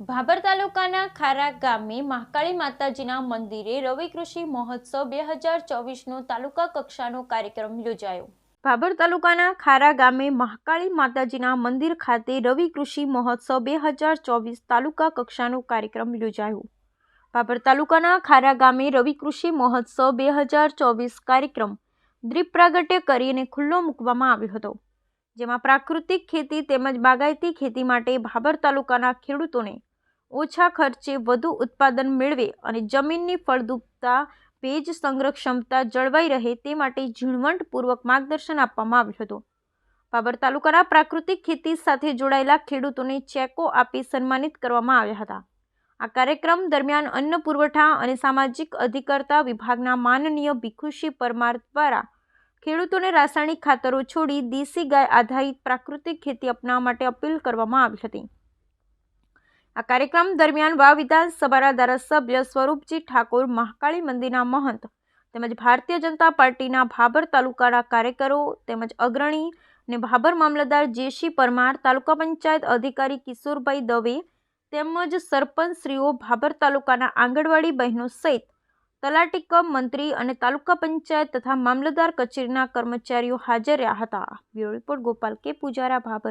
ભાભર તાલુકાના ખારા ગામે મહાકાળી માતાજીના મંદિરે રવિ કૃષિ મહોત્સવ બે હજાર ચોવીસનો તાલુકા કક્ષાનો કાર્યક્રમ યોજાયો. ભાભર તાલુકાના ખારા ગામે મહાકાળી માતાજીના મંદિર ખાતે રવિ કૃષિ મહોત્સવ બે હજાર ચોવીસ તાલુકા કક્ષાનો કાર્યક્રમ યોજાયો. ભાભર તાલુકાના ખારા ગામે રવિ કૃષિ મહોત્સવ બે હજાર ચોવીસ કાર્યક્રમ દ્વીપ પ્રાગટ્ય કરીને ખુલ્લો મૂકવામાં આવ્યો હતો. જેમાં પ્રાકૃતિક ખેતી તેમજ બાગાયતી ખેતી માટે ભાભર તાલુકાના ખેડૂતોને ઓછા ખર્ચે વધુ ઉત્પાદન મેળવે અને જમીનની ફળદ્રુપતા, ભેજ સંગ્રહ ક્ષમતા જળવાઈ રહે તે માટે ઝીણવટપૂર્વક માર્ગદર્શન આપવામાં આવ્યું હતું. બાબર તાલુકાના પ્રાકૃતિક ખેતી સાથે જોડાયેલા ખેડૂતોને ચેકો આપી સન્માનિત કરવામાં આવ્યા હતા. આ કાર્યક્રમ દરમિયાન અન્ન પુરવઠા અને સામાજિક અધિકારતા વિભાગના માનનીય ભીખુશી પરમાર દ્વારા ખેડૂતોને રાસાયણિક ખાતરો છોડી દેશી ગાય આધારિત પ્રાકૃતિક ખેતી અપનાવવા માટે અપીલ કરવામાં આવી હતી. આ કાર્યક્રમ દરમિયાન વાવ વિધાનસભાના ધારાસભ્ય સ્વરૂપજી ઠાકોર, મહાકાળી મંદિરના મહંત તેમજ ભારતીય જનતા પાર્ટીના ભાભર તાલુકાના કાર્યકરો તેમજ અગ્રણી અને ભાભર મામલતદાર જેશી પરમાર, તાલુકા પંચાયત અધિકારી કિશોરભાઈ દવે તેમજ સરપંચશ્રીઓ, ભાભર તાલુકાના આંગણવાડી બહેનો સહિત તલાટી કમ મંત્રી અને તાલુકા પંચાયત તથા મામલતદાર કચેરીના કર્મચારીઓ હાજર રહ્યા હતા. બ્યુરો રિપોર્ટ ગોપાલ કે. પૂજારા, ભાભર